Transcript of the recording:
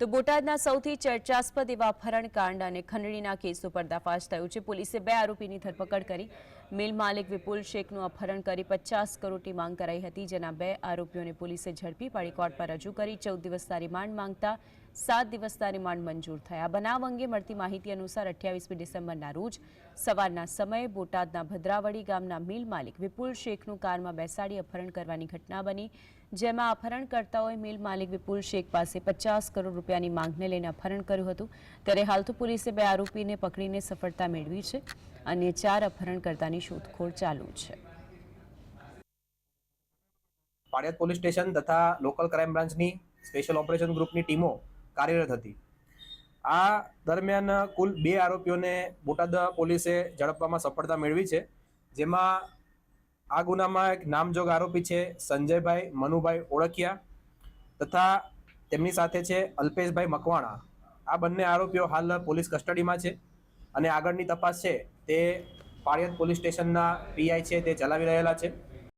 તો બોટાદના સૌથી ચર્ચાસ્પદ એવા અપહરણકાંડ અને ખંડણીના કેસનો પર્દાફાશ થયો છે. પોલીસે બે આરોપીની ધરપકડ કરી. મિલ માલિક વિપુલ શેખનું અપહરણ કરી પચાસ કરોડની માંગ કરાઈ હતી, જેના બે આરોપીઓને પોલીસે ઝડપી પાડી કોર્ટમાં રજૂ કરી. ચૌદ દિવસના રિમાન્ડ માંગતા સાત દિવસના રિમાન્ડ મંજૂર થયા. બનાવ અંગે મળતી માહિતી અનુસાર અઠ્યાવીસમી ડિસેમ્બરના રોજ સવારના સમયે બોટાદના ભદ્રાવડી ગામના મિલ માલિક વિપુલ શેખનું કારમાં બેસાડી અપહરણ કરવાની ઘટના બની, જેમાં અપહરણકર્તાઓએ મિલ માલિક વિપુલ શેખ પાસે પચાસ કરોડ રૂપિયાની માંગને લઈને અપહરણ કર્યું હતું. ત્યારે હાલ તો પોલીસે બે આરોપીને પકડીને સફળતા મેળવી છે અને ચાર અપહરણકર્તાની શોધખોળ ચાલુ છે. પાળિયાદ પોલીસ સ્ટેશન તથા લોકલ ક્રાઇમ બ્રાન્ચની સ્પેશિયલ ઓપરેશન ગ્રુપની ટીમો કાર્યરત હતી. આ દરમિયાન કુલ બે આરોપીઓને બોટાદ પોલીસે ઝડપવામાં સફળતા મેળવી છે. જેમાં આ ગુનામાં એક નામજોગ આરોપી છે સંજયભાઈ મનુભાઈ ઓળખિયા તથા તેમની સાથે છે અલ્પેશભાઈ મકવાણા. આ બંને આરોપીઓ હાલ પોલીસ કસ્ટડીમાં છે અને આગળની તપાસ છે તે પાળિયત પોલીસ સ્ટેશનના પીઆઈ છે તે ચલાવી રહેલા છે.